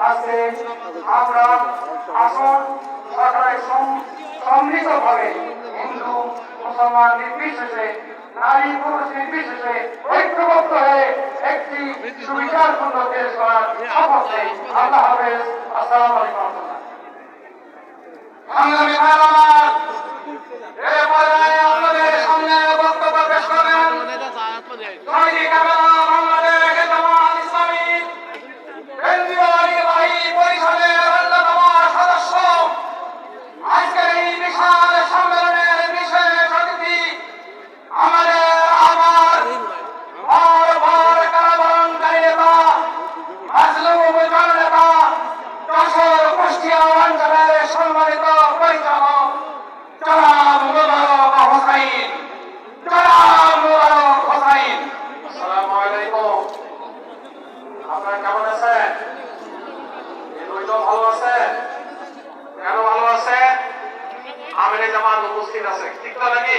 আজকে আমরা আসন সরকারের সম্মিলিতভাবে হিন্দু, মুসলমান নির্বিশেষে, নারী পুরুষ নির্বিশেষে ঐক্যবদ্ধ হয়ে একটি সুবিচারপূর্ণ দেশ করার শপথ আল্লাহ হাফেজ আসসালামু আলাইকুম। সংগ্রামী আমার এ পর্যায়ে আপনাদের সামনে বক্তব্য পেশ করবেন দৈনিক আবেদন বাংলাদেশ জামাত ইসলামী কেন্দ্রীয় নির্বাহী পরিষদের অন্যতম সদস্য আজকের এই বিশাল সম্মেলনের বিশেষ অতিথি আমাদের আমার বড় বড় কারাবরণকারী নেতা মাজলুম জননেতা যশোর কুষ্টিয়া অঞ্চলের সম্মানিত পরিচালক জনাব মুবারক হোসাইন জনাব মুবারক হোসাইন আসসালামু আলাইকুম আপনারা কেমন আছেন এই দুইজন ভালো আছেন কেন ভালো আছে আমিরে জামাত উপস্থিত আছে ঠিক তো নাকি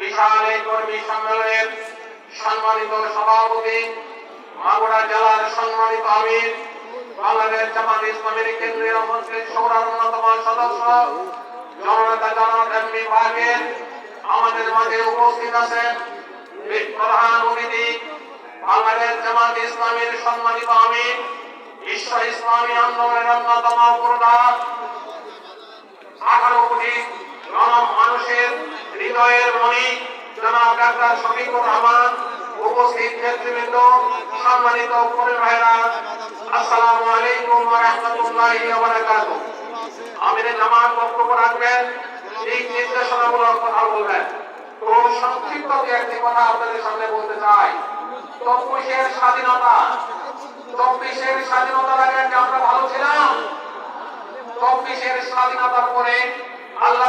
বিশাল এই কর্মী সম্মেলনের সম্মানিত সভাপতি, মাগুরা জেলার সম্মানিত আমির, বাংলাদেশ জামাত ইসলামের কেন্দ্রীয় মন্ত্রী সৌরার সদস্য, জননেতা জনাব ভাগের আমাদের মাঝে উপস্থিত আছেন প্রধান অতিথি, বাংলাদেশ জামাত ইসলামের সম্মানিত আমির, বিশ্ব ইসলামী আন্দোলনের অন্যতম পুরোধা আঠারো কোটি মানুষের হৃদয়ের শফিকুর রহমান, উপস্থিত নেতৃবৃন্দ, সম্মানিত ভাইরা, আসসালামু আলাইকুম ওয়া রাহমাতুল্লাহি ওয়া জামাত বক্তব্য রাখবেন এই নির্দেশনামূলক কথা বলবেন। তো সংক্ষিপ্ত একটি কথা আপনাদের সামনে বলতে চাই। চব্বিশের স্বাধীনতা, চব্বিশের স্বাধীনতার আগে আমরা ভালো ছিলাম? চব্বিশের স্বাধীনতার পরে আল্লাহ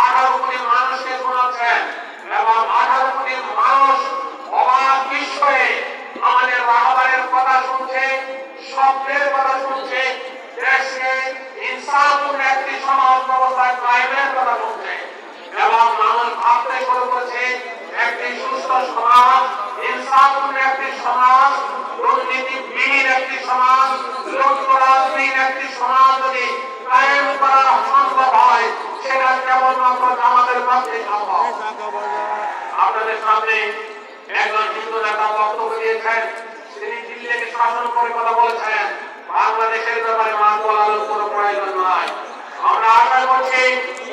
আঠারো কোটি মানুষকে শোনাচ্ছেন এবং আঠারো কোটি মানুষ অবাক বিস্ময়ে আমাদের রাহবারের কথা শুনছে শব্দের কথা শুনছে, দেশকে ইনসাফপূর্ণ একটি সমাজ ব্যবস্থা কায়েমের কথা শুনছে, এবং মানুষ ভাবতে শুরু করেছে, একটি সুস্থ সমাজ ইনসাফপূর্ণ একটি সমাজ দুর্নীতিবিহীন একটি সমাজ লুটতরাজবিহীন একটি সমাজ যদি কায়েম করা সম্ভব হয় সেটা কেবলমাত্র আমাদের পক্ষে সম্ভব আপনাদের সামনে একজন হিন্দু নেতা বক্তব্য দিয়েছেন। তিনি দিল্লিকে শাসন করে কথা বলেছেন বাংলাদেশের ব্যাপারে মান বলার কোনো প্রয়োজন নয় আমরা আশা করছি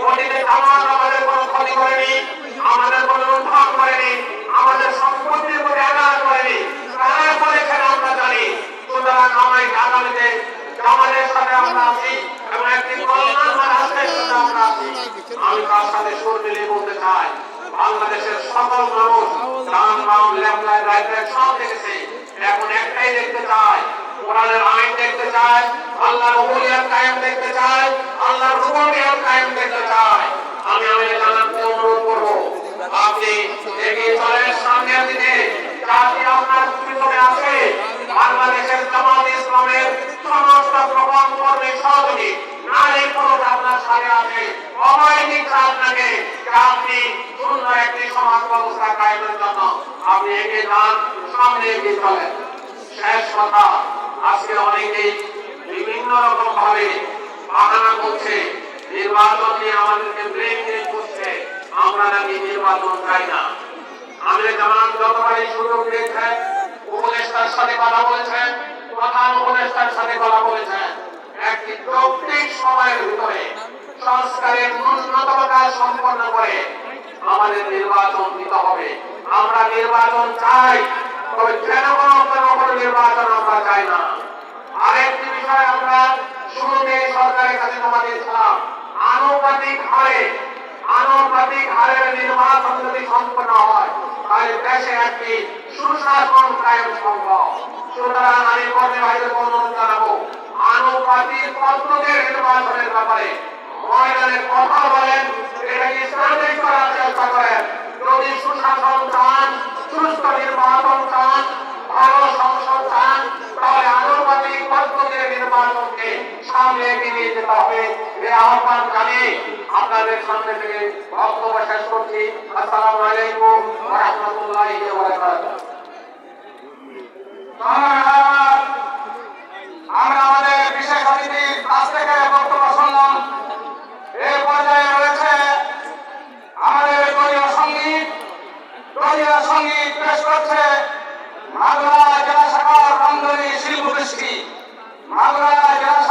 অতীতে জামাত আমাদের কোনো ক্ষতি করেনি, আমাদের কোনো লুণ্ঠন করেনি, আমাদের সম্পত্তির প্রতি আঘাত করেনি। তারা করেছেন আমরা জানি। সুতরাং আমায় আগামীতে আমাদের সাথে আমরা আছি এবং একটি কল্যাণ আমরা আছি। আমি তার সাথে সুর মিলিয়ে বলতে চাই। বাংলাদেশের সকল মানুষ দান সব দেখেছে। এখন একটাই দেখতে চায়, কোরআনের আইন দেখতে চায়, আল্লাহর উহুলিয়াত কায়েম দেখতে চায়, আল্লাহর রুবুবিয়াত কায়েম দেখতে চায়। আমি আমাদের জানাতে অনুরোধ করব, আপনি এগিয়ে চলেন সামনের আপনার পিছনে আছে বাংলাদেশের জামাত ইসলামের সমস্ত প্রমাণ করবে সহযোগী। নারী পুরুষ আপনার সাথে আছে অবৈধিক আপনাকে আপনি সুন্দর একটি সমাজ ব্যবস্থা কায়েমের জন্য আপনি এগিয়ে যান, সামনে এগিয়ে চলেন। শেষ কথা, আজকে অনেকেই বিভিন্ন রকম ভাবে বাহানা করছে, নির্বাচন নিয়ে আমাদেরকে ব্রেক ব্রেক করছে আমরা নাকি নির্বাচন চাই না। আমাদের জামাত যতবারই সুযোগ পেয়েছেন উপদেষ্টার সাথে কথা বলেছেন, প্রধান উপদেষ্টার সাথে কথা বলেছেন। একটি যৌক্তিক সময়ের ভিতরে সংস্কারের ন্যূনতম কাজ সম্পন্ন করে আমাদের নির্বাচন দিতে হবে। আমরা নির্বাচন চাই, তবে যেন কোনো কোনো নির্বাচন আমরা চাই না? আরেকটি বিষয় আমরা শুরুতে সরকারের কাছে জমা দিয়েছিলাম। আনুপাতিক হারে, আনুপাতিক হারের নির্বাচন যদি সম্পন্ন হয়, তাহলে দেশে একটি সুশাসন কায়েম সম্ভব। সুতরাং আমি কর্মী ভাইদের অনুরোধ জানাব, আনুপাতিক পদ্ধতির নির্বাচনের ব্যাপারে ময়দানে কথা বলেন, এটাকে সার্ভিস করার চেষ্টা করেন। যদি সুশাসন চান, সুস্থ নির্বাচন চান, ভালো সংসদ চান, তাহলে আনুপাতিক পদ্ধতির নির্বাচনকে সামনে এগিয়ে নিয়ে যেতে হবে। এই আহ্বান জানিয়ে আপনাদের সামনে থেকে বক্তব্য শেষ করছি। আসসালামু আলাইকুম ওয়া রাহমাতুল্লাহি ওয়া বারাকাতুহু। মহিলা সংগীত পেশ করছে মাগরা জেলা শাখার রন্ধনী শিল্প গোষ্ঠী। মাগরা জেলা